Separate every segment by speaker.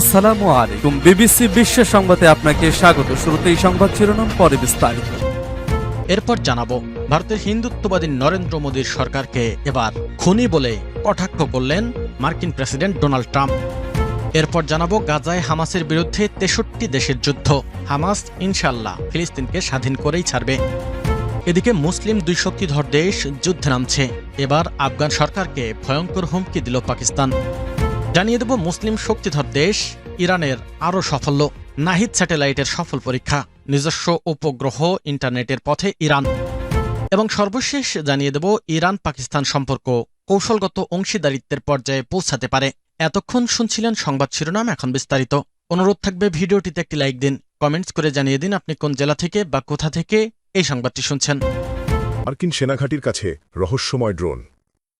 Speaker 1: আসসালামু আলাইকুম। বিবিসি বিশ্ব সংবাদে আপনাকে স্বাগত। শুরুতেই সংবাদ শিরোনাম, পরে বিস্তারিত।
Speaker 2: এরপর জানাব, ভারতের হিন্দুত্ববাদী নরেন্দ্র মোদীর সরকারকে এবার খুনি বলে কটাক্ষ করলেন মার্কিন প্রেসিডেন্ট ডোনাল্ড ট্রাম্প। এরপর জানাব, গাজায় হামাসের বিরুদ্ধে তেষট্টি দেশের যুদ্ধ। হামাস ইনশাল্লাহ ফিলিস্তিনকে স্বাধীন করেই ছাড়বে। এদিকে মুসলিম দুই শক্তিধর দেশ যুদ্ধে নামছে। এবার আফগান সরকারকে ভয়ঙ্কর হুমকি দিল পাকিস্তান। জানিয়ে দেব মুসলিম শক্তিধর দেশ, ইরানের আরও সাফল্য। নাহিদ স্যাটেলাইটের সফল পরীক্ষা। নিজস্ব উপগ্রহ ইন্টারনেটের পথে ইরান। এবং সর্বশেষ জানিয়ে দেব ইরান পাকিস্তান সম্পর্ক। কৌশলগত অংশীদারিত্বের পর্যায়ে পৌঁছাতে পারে। এতক্ষণ শুনছিলেন সংবাদ শিরোনাম, এখন বিস্তারিত। অনুরোধ থাকবে ভিডিওটিতে একটি লাইক দিন। কমেন্টস করে জানিয়ে দিন আপনি কোন জেলা থেকে বা কোথা থেকে এই সংবাদটি শুনছেন।
Speaker 3: মার্কিন সেনাঘাটির কাছে রহস্যময় ড্রোন।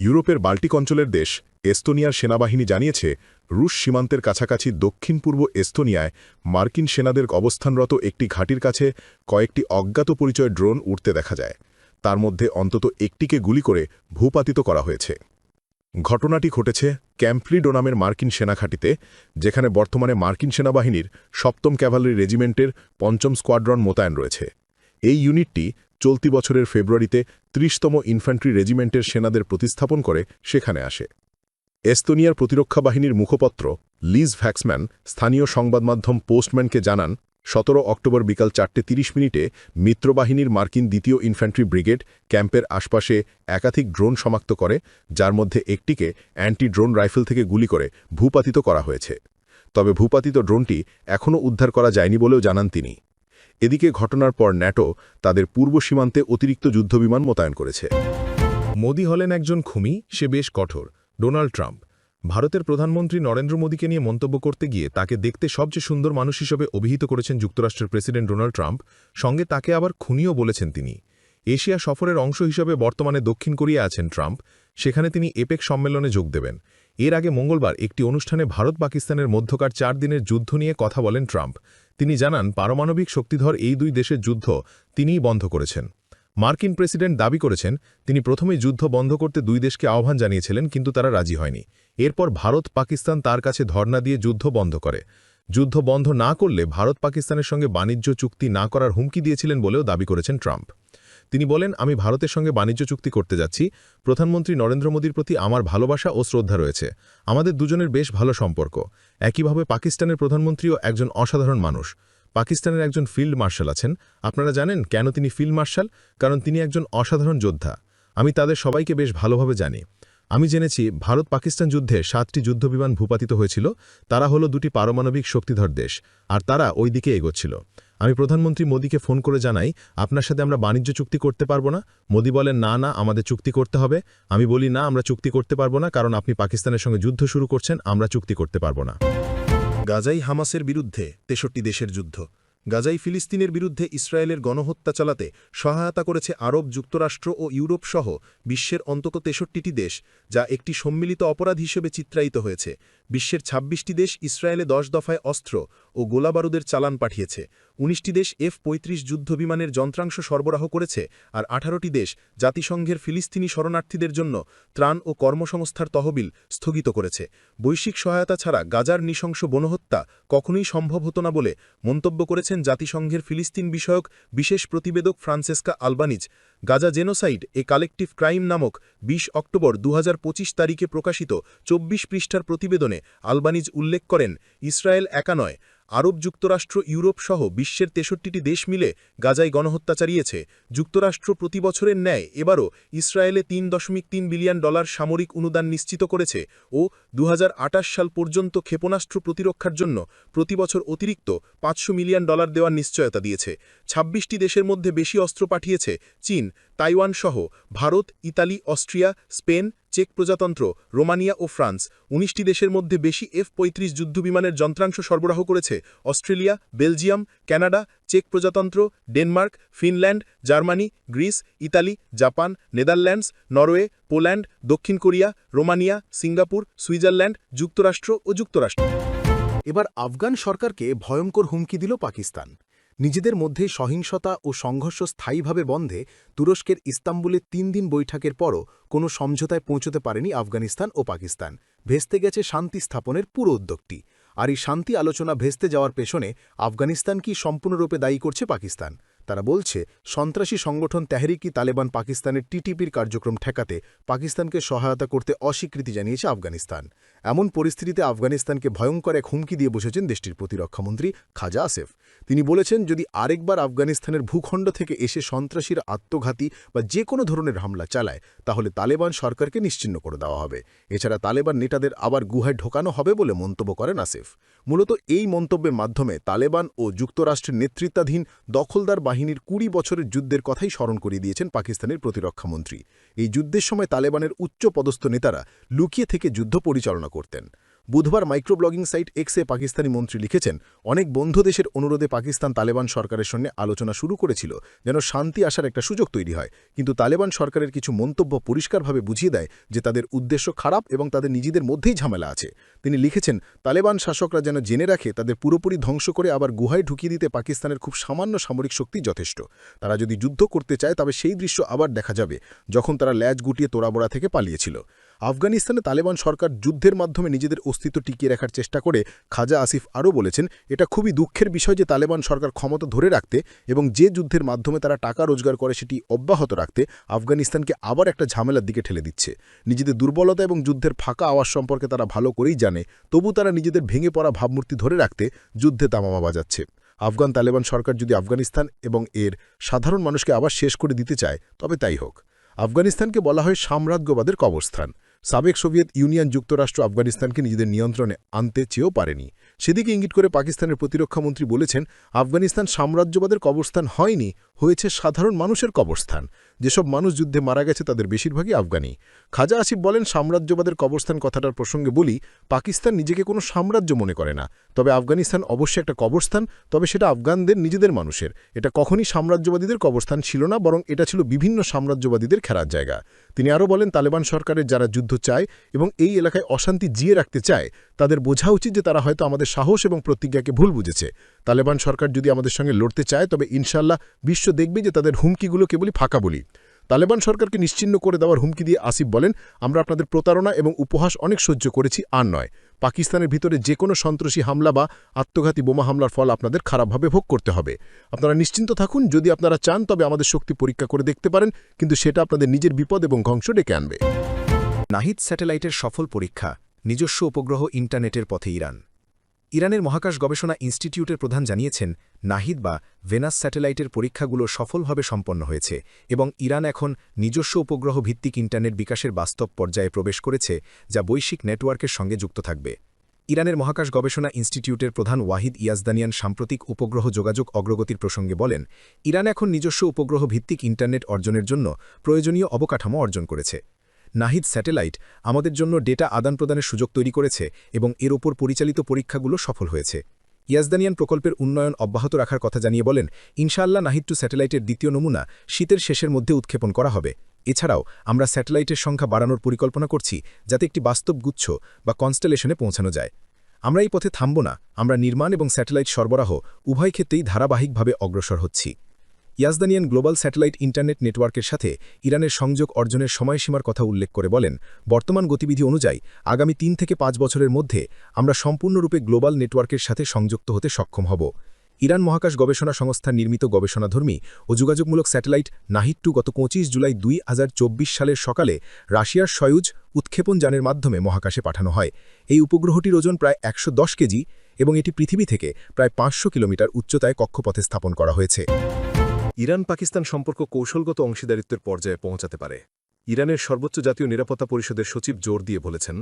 Speaker 3: ইউরোপের বাল্টিক অঞ্চলের দেশ এস্তোনিয়ার সেনাবাহিনী জানিয়েছে, রুশ সীমান্তের কাছাকাছি দক্ষিণ পূর্ব এস্তোনিয়ায় মার্কিন সেনাদের অবস্থানরত একটি ঘাটির কাছে কয়েকটি অজ্ঞাত পরিচয় ড্রোন উঠতে দেখা যায়। তার মধ্যে অন্তত একটিকে গুলি করে ভূপাতিত করা হয়েছে। ঘটনাটি ঘটেছে ক্যাম্পলিডো নামের মার্কিন সেনাঘাটিতে, যেখানে বর্তমানে মার্কিন সেনাবাহিনীর সপ্তম ক্যাভালরি রেজিমেন্টের পঞ্চম স্কোয়াড্রন মোতায়েন রয়েছে। এই ইউনিটটি চলতি বছরের ফেব্রুয়ারিতে ত্রিশতম ইনফ্যান্ট্রি রেজিমেন্টের সেনাদের প্রতিস্থাপন করে সেখানে আসে। এস্তোনিয়ার প্রতিরক্ষা বাহিনীর মুখপত্র লিজ ভ্যাক্সম্যান স্থানীয় সংবাদমাধ্যম পোস্টম্যানকে জানান, সতেরো অক্টোবর বিকাল চারটে তিরিশ মিনিটে মিত্রবাহিনীর মার্কিন দ্বিতীয় ইনফ্যান্ট্রি ব্রিগেড ক্যাম্পের আশপাশে একাধিক ড্রোন শনাক্ত করে, যার মধ্যে একটিকে অ্যান্টি ড্রোন রাইফেল থেকে গুলি করে ভূপাতিত করা হয়েছে। তবে ভূপাতিত ড্রোনটি এখনও উদ্ধার করা যায়নি বলেও জানান তিনি। এদিকে ঘটনার পর ন্যাটো তাদের পূর্ব সীমান্তে অতিরিক্ত যুদ্ধবিমান মোতায়েন করেছে। মোদি হলেন একজন খুমি, সে বেশ কঠোর, ডোনাল্ড ট্রাম্প। ভারতের প্রধানমন্ত্রী নরেন্দ্র মোদীকে নিয়ে মন্তব্য করতে গিয়ে তাকে দেখতে সবচেয়ে সুন্দর মানুষ হিসেবে অভিহিত করেছেন যুক্তরাষ্ট্রের প্রেসিডেন্ট ডোনাল্ড ট্রাম্প, সঙ্গে তাকে আবার খুনিও বলেছেন তিনি। এশিয়া সফরের অংশ হিসেবে বর্তমানে দক্ষিণ কোরিয়া আছেন ট্রাম্প, সেখানে তিনি এপেক সম্মেলনে যোগ দেবেন। এর আগে মঙ্গলবার একটি অনুষ্ঠানে ভারত পাকিস্তানের মধ্যকার চার দিনের যুদ্ধ নিয়ে কথা বলেন ট্রাম্প। তিনি জানান, পারমাণবিক শক্তিধর এই দুই দেশের যুদ্ধ তিনিই বন্ধ করেছেন। মার্কিন প্রেসিডেন্ট দাবি করেছেন, তিনি প্রথমেই যুদ্ধ বন্ধ করতে দুই দেশকে আহ্বান জানিয়েছিলেন, কিন্তু তারা রাজি হয়নি। এরপর ভারত পাকিস্তান তার কাছে ধর্ণা দিয়ে যুদ্ধ বন্ধ করে। যুদ্ধ বন্ধ না করলে ভারত পাকিস্তানের সঙ্গে বাণিজ্য চুক্তি না করার হুমকি দিয়েছিলেন বলেও দাবি করেছেন ট্রাম্প। তিনি বলেন, আমি ভারতের সঙ্গে বাণিজ্য চুক্তি করতে যাচ্ছি। প্রধানমন্ত্রী নরেন্দ্র মোদীর প্রতি আমার ভালোবাসা ও শ্রদ্ধা রয়েছে। আমাদের দুজনের বেশ ভালো সম্পর্ক। একইভাবে পাকিস্তানের প্রধানমন্ত্রীও একজন অসাধারণ মানুষ। পাকিস্তানের একজন ফিল্ড মার্শাল আছেন। আপনারা জানেন কেন তিনি ফিল্ড মার্শাল? কারণ তিনি একজন অসাধারণ যোদ্ধা। আমি তাদের সবাইকে বেশ ভালোভাবে জানি। আমি জেনেছি ভারত পাকিস্তান যুদ্ধে সাতটি যুদ্ধবিমান ভূপাতিত হয়েছিল। তারা হলো দুটি পারমাণবিক শক্তিধর দেশ। আর তারা ওই দিকে এগোচ্ছিল। আমি প্রধানমন্ত্রী মোদীকে ফোন করে জানাই, আপনার সাথে আমরা বাণিজ্য চুক্তি করতে পারব না। মোদী বলেন, না না, আমাদের চুক্তি করতে হবে। আমি বলি, না, আমরা চুক্তি করতে পারব না, কারণ আপনি পাকিস্তানের সঙ্গে যুদ্ধ শুরু করছেন, আমরা চুক্তি করতে পারব না। গাজাই হামাসের বিরুদ্ধে তেষট্টি দেশের যুদ্ধ। গাজাই ফিলিস্তিনের বিরুদ্ধে ইসরায়েলের গণহত্যা চালাতে সহায়তা করেছে আরব যুক্তরাষ্ট্র ও ইউরোপ সহ বিশ্বের অন্তত তেষট্টিটি দেশ, যা একটি সম্মিলিত অপরাধ হিসেবে চিত্রায়িত হয়েছে। বিশ্বের ২৬টি দেশ ইসরায়েলে দশ দফায় অস্ত্র ও গোলাবারুদের চালান পাঠিয়েছে। উনিশটি দেশ এফ পঁয়ত্রিশ যুদ্ধবিমানের যন্ত্রাংশ সরবরাহ করেছে আর আঠারোটি দেশ জাতিসংঘের ফিলিস্তিনি শরণার্থীদের জন্য ত্রাণ ও কর্মসংস্থার তহবিল স্থগিত করেছে। বৈশ্বিক সহায়তা ছাড়া গাজার নৃশংস বনহত্যা কখনোই সম্ভব হতো না বলে মন্তব্য করেছেন জাতিসংঘের ফিলিস্তিন বিষয়ক বিশেষ প্রতিবেদক Francesca Albanese. Gaza genocide a collective crime নামক ২০ অক্টোবর দু হাজার পঁচিশ তারিখে প্রকাশিত ২৪ পৃষ্ঠার প্রতিবেদনে আলবানিজ উল্লেখ করেন, ইসরায়েল একা নয় আরব যুক্তরাষ্ট্র, ইউরোপ সহ বিশ্বের তেষট্টিটি দেশ মিলে গাজায় গণহত্যা চালিয়েছে। যুক্তরাষ্ট্র প্রতি বছরের ন্যায় এবারও ইসরায়েলে তিন দশমিক তিন বিলিয়ন ডলার সামরিক অনুদান নিশ্চিত করেছে ও দু হাজার আটাশ সাল পর্যন্ত ক্ষেপণাস্ত্র প্রতিরক্ষার জন্য প্রতি বছর অতিরিক্ত পাঁচশো মিলিয়ন ডলার দেওয়ার নিশ্চয়তা দিয়েছে। ২৬টি দেশের মধ্যে বেশি অস্ত্র পাঠিয়েছে চীন, তাইওয়ান সহ ভারত, ইতালি, অস্ট্রিয়া, স্পেন চেক প্রজাতন্ত্র, রোমানিয়া ও ফ্রান্স, উনিশটি দেশের মধ্যে বেশি এফ পঁয়ত্রিশ যুদ্ধবিমানের যন্ত্রাংশ সরবরাহ করেছে, অস্ট্রেলিয়া, বেলজিয়াম কানাডা চেক প্রজাতন্ত্র, Denmark, Finland, Germany, Greece, Italy, Japan, Netherlands, Norway, Poland, দক্ষিণ কোরিয়া, রোমানিয়া, সিঙ্গাপুর, সুইজারল্যান্ড, যুক্তরাষ্ট্র ও যুক্তরাষ্ট্র।
Speaker 4: এবার আফগান সরকারকে ভয়ঙ্কর হুমকি দিল পাকিস্তান। নিজেদের মধ্যে সহিংসতা ও সংঘর্ষ স্থায়ীভাবে বন্ধে তুরস্কের ইস্তাম্বুলে তিন দিন বৈঠকের পরও কোনো সমঝোতায় পৌঁছতে পারেনি আফগানিস্তান ও পাকিস্তান। ভেস্তে গেছে শান্তি স্থাপনের পুরো উদ্যোগটি।
Speaker 3: আর এই শান্তি আলোচনা ভেস্তে যাওয়ার পেছনে আফগানিস্তান কি সম্পূর্ণরূপে দায়ী করছে পাকিস্তান? তারা বলছে, সন্ত্রাসী সংগঠন তেহরিকি তালেবান পাকিস্তানের টিটিপির কার্যক্রম ঠেকাতে পাকিস্তানকে সহায়তা করতে অস্বীকৃতি জানিয়েছে আফগানিস্তান। এমন পরিস্থিতিতে আফগানিস্তানকে ভয়ঙ্কর এক হুমকি দিয়ে বসেছেন দেশটির প্রতিরক্ষামন্ত্রী খাজা আসেফ। তিনি বলেছেন, যদি আরেকবার আফগানিস্তানের ভূখণ্ড থেকে এসে সন্ত্রাসীরা আত্মঘাতী বা যে কোনো ধরনের হামলা চালায়, তাহলে তালেবান সরকারকে নিশ্চিন্ন করে দেওয়া হবে। এছাড়া তালেবান নেতাদের আবার গুহায় ঢোকানো হবে বলে মন্তব্য করেন আসিফ। মূলত এই মন্তব্যের মাধ্যমে তালেবান ও যুক্তরাষ্ট্রের নেতৃত্বাধীন দখলদার বাহিনীর কুড়ি বছরের যুদ্ধের কথাই স্মরণ করিয়ে দিয়েছেন পাকিস্তানের প্রতিরক্ষামন্ত্রী। এই যুদ্ধের সময় তালেবানের উচ্চ পদস্থ নেতারা লুকিয়ে থেকে যুদ্ধ পরিচালনা করতেন। বুধবার মাইক্রোব্লগিং সাইট এক্সে পাকিস্তানি মন্ত্রী লিখেছেন, অনেক বন্ধু দেশের অনুরোধে পাকিস্তান তালেবান সরকারের সঙ্গে আলোচনা শুরু করেছিল, যেন শান্তি আসার একটা সুযোগ তৈরি হয়। কিন্তু তালেবান সরকারের কিছু মন্তব্য পরিষ্কারভাবে বুঝিয়ে দেয় যে তাদের উদ্দেশ্য খারাপ এবং তাদের নিজেদের মধ্যেই ঝামেলা আছে। তিনি লিখেছেন, তালেবান শাসকরা যেন জেনে রাখে, তাদের পুরোপুরি ধ্বংস করে আবার গুহায় ঢুকিয়ে দিতে পাকিস্তানের খুব সামান্য সামরিক শক্তি যথেষ্ট। তারা যদি যুদ্ধ করতে চায়, তবে সেই দৃশ্য আবার দেখা যাবে, যখন তারা ল্যাজ গুটিয়ে তোড়াবোড়া থেকে পালিয়েছিল। আফগানিস্তানে তালেবান সরকার যুদ্ধের মাধ্যমে নিজেদের অস্তিত্ব টিকিয়ে রাখার চেষ্টা করে, খাজা আসিফ আরও বলেছেন, এটা খুবই দুঃখের বিষয় যে তালেবান সরকার ক্ষমতা ধরে রাখতে এবং যে যুদ্ধের মাধ্যমে তারা টাকা রোজগার করে সেটি অব্যাহত রাখতে আফগানিস্তানকে আবার একটা ঝামেলার দিকে ঠেলে দিচ্ছে। নিজেদের দুর্বলতা এবং যুদ্ধের ফাঁকা আওয়াজ সম্পর্কে তারা ভালো করেই জানে, তবু তারা নিজেদের ভেঙে পড়া ভাবমূর্তি ধরে রাখতে যুদ্ধে তামামা বাজাচ্ছে। আফগান তালেবান সরকার যদি আফগানিস্তান এবং এর সাধারণ মানুষকে আবার শেষ করে দিতে চায়, তবে তাই হোক। আফগানিস্তানকে বলা হয় সাম্রাজ্যবাদের কবরস্থান। সাবেক সোভিয়েত ইউনিয়ন যুক্তরাষ্ট্র আফগানিস্তানকে নিজেদের নিয়ন্ত্রণে আনতে চেয়েও পারেনি। সেদিকে ইঙ্গিত করে পাকিস্তানের প্রতিরক্ষামন্ত্রী বলেছেন, আফগানিস্তান সাম্রাজ্যবাদের কবরস্থান হয়নি হয়েছে সাধারণ মানুষের কবরস্থান। যেসব মানুষ যুদ্ধে মারা গেছে তাদের বেশিরভাগই আফগানি। খাজা আসিফ বলেন, সাম্রাজ্যবাদের কবরস্থান কথাটার প্রসঙ্গে বলি, পাকিস্তান নিজেকে কোনো সাম্রাজ্য মনে করে না। তবে আফগানিস্তান অবশ্যই একটা কবরস্থান, তবে সেটা আফগানদের নিজেদের মানুষের। এটা কখনই সাম্রাজ্যবাদীদের কবরস্থান ছিল না, বরং এটা ছিল বিভিন্ন সাম্রাজ্যবাদীদের খেলার জায়গা। তিনি আরও বলেন, তালেবান সরকারের যারা যুদ্ধ চায় এবং এই এলাকায় অশান্তি জিয়ে রাখতে চায়, তাদের বোঝা উচিত যে তারা হয়তো আমাদের সাহস এবং প্রতিজ্ঞাকে ভুল বুঝেছে। তালেবান সরকার যদি আমাদের সঙ্গে লড়তে চায়, তবে ইনশাল্লাহ বিশ্ব দেখবে যে তাদের হুমকিগুলো কেবলই ফাঁকা বলি। তালেবান সরকারকে নিশ্চিন্ন করে দেওয়ার হুমকি দিয়ে আসিফ বলেন, আমরা আপনাদের প্রতারণা এবং উপহাস অনেক সহ্য করেছি, আর নয়। পাকিস্তানের ভিতরে যে কোনো সন্ত্রাসী হামলা বা আত্মঘাতী বোমা হামলার ফল আপনাদের খারাপভাবে ভোগ করতে হবে। আপনারা নিশ্চিন্ত থাকুন, যদি আপনারা চান, তবে আমাদের শক্তি পরীক্ষা করে দেখতে পারেন, কিন্তু সেটা আপনাদের নিজের বিপদ এবং ধ্বংস ডেকে আনবে।
Speaker 5: নাহিদ স্যাটেলাইটের সফল পরীক্ষা, নিজস্ব উপগ্রহ ইন্টারনেটের পথে ইরান। ইরানের মহাকাশ গবেষণা ইনস্টিটিউটের প্রধান জানিয়েছেন নাহিদ বা ভেনাস স্যাটেলাইটের পরীক্ষাগুলো সফলভাবে সম্পন্ন হয়েছে এবং ইরান এখন নিজস্ব উপগ্রহ ভিত্তিক ইন্টারনেট বিকাশের বাস্তব পর্যায়ে প্রবেশ করেছে, যা বৈশ্বিক নেটওয়ার্কের সঙ্গে যুক্ত থাকবে। ইরানের মহাকাশ গবেষণা ইনস্টিটিউটের প্রধান ওয়াহিদ ইয়াজদানিয়ান সাম্প্রতিক উপগ্রহ যোগাযোগ অগ্রগতির প্রসঙ্গে বলেন, ইরান এখন নিজস্ব উপগ্রহ ভিত্তিক ইন্টারনেট অর্জনের জন্য প্রয়োজনীয় অবকাঠামো অর্জন করেছে। নাহিদ স্যাটেলাইট আমাদের জন্য ডেটা আদান প্রদানের সুযোগ তৈরি করেছে এবং এর ওপর পরিচালিত পরীক্ষাগুলো সফল হয়েছে। ইয়াজদানিয়ান প্রকল্পের উন্নয়ন অব্যাহত রাখার কথা জানিয়ে বলেন, ইনশাআল্লাহ নাহিদ টু স্যাটেলাইটের দ্বিতীয় নমুনা শীতের শেষের মধ্যে উৎক্ষেপণ করা হবে। এছাড়াও, আমরা স্যাটেলাইটের সংখ্যা বাড়ানোর পরিকল্পনা করছি যাতে একটি বাস্তব গুচ্ছ বা কনস্টেলেশনে পৌঁছানো যায়। আমরা এই পথে থামব না, আমরা নির্মাণ এবং স্যাটেলাইট সরবরাহ উভয় ক্ষেত্রেই ধারাবাহিকভাবে অগ্রসর হচ্ছি। ইয়াজদানিয়ান গ্লোবাল স্যাটেলাইট ইন্টারনেট নেটওয়ার্কের সাথে ইরানের সংযোগ অর্জনের সময়সীমার কথা উল্লেখ করে বলেন, বর্তমান গতিবিধি অনুযায়ী আগামী তিন থেকে পাঁচ বছরের মধ্যে আমরা সম্পূর্ণরূপে গ্লোবাল নেটওয়ার্কের সাথে সংযুক্ত হতে সক্ষম হব। ইরান মহাকাশ গবেষণা সংস্থার নির্মিত গবেষণাধর্মী ও যোগাযোগমূলক স্যাটেলাইট নাহিদ টু গত পঁচিশ জুলাই দুই হাজার চব্বিশ সালের সকালে রাশিয়ার সয়ুজ উৎক্ষেপণ যানের মাধ্যমে মহাকাশে পাঠানো হয়। এই উপগ্রহটির ওজন প্রায় একশো দশ কেজি এবং এটি পৃথিবী থেকে প্রায় পাঁচশো কিলোমিটার উচ্চতায় কক্ষপথে স্থাপন করা হয়েছে।
Speaker 6: ইরান পাকিস্তান সম্পর্ক কৌশলগত অংশীদারিত্বের পর্যায়ে পৌঁছাতে পারে। ইরানের সর্বোচ্চ জাতীয় নিরাপত্তা পরিষদের সচিব জোর দিয়ে বলেছেন,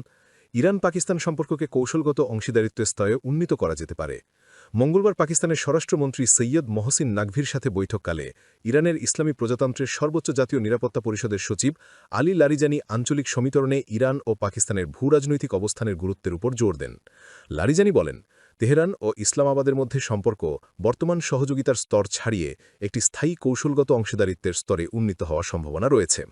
Speaker 6: ইরান পাকিস্তান সম্পর্ককে কৌশলগত অংশীদারিত্বের স্তরে উন্নীত করা যেতে পারে। মঙ্গলবার পাকিস্তানের স্বরাষ্ট্রমন্ত্রী সৈয়দ মহসিন নাকভির সাথে বৈঠককালে ইরানের ইসলামী প্রজাতন্ত্রের সর্বোচ্চ জাতীয় নিরাপত্তা পরিষদের সচিব আলী লারিজানি আঞ্চলিক সমীকরণে ইরান ও পাকিস্তানের ভূরাজনৈতিক অবস্থানের গুরুত্বের উপর জোর দেন। লারিজানি বলেন তেহরান ও ইসলামাবাদের মধ্যে সম্পর্ক বর্তমান সহযোগিতার স্তর ছাড়িয়ে একটি স্থায়ী কৌশলগত অংশীদারিত্বের স্তরে উন্নীত হওয়ার সম্ভাবনা রয়েছে।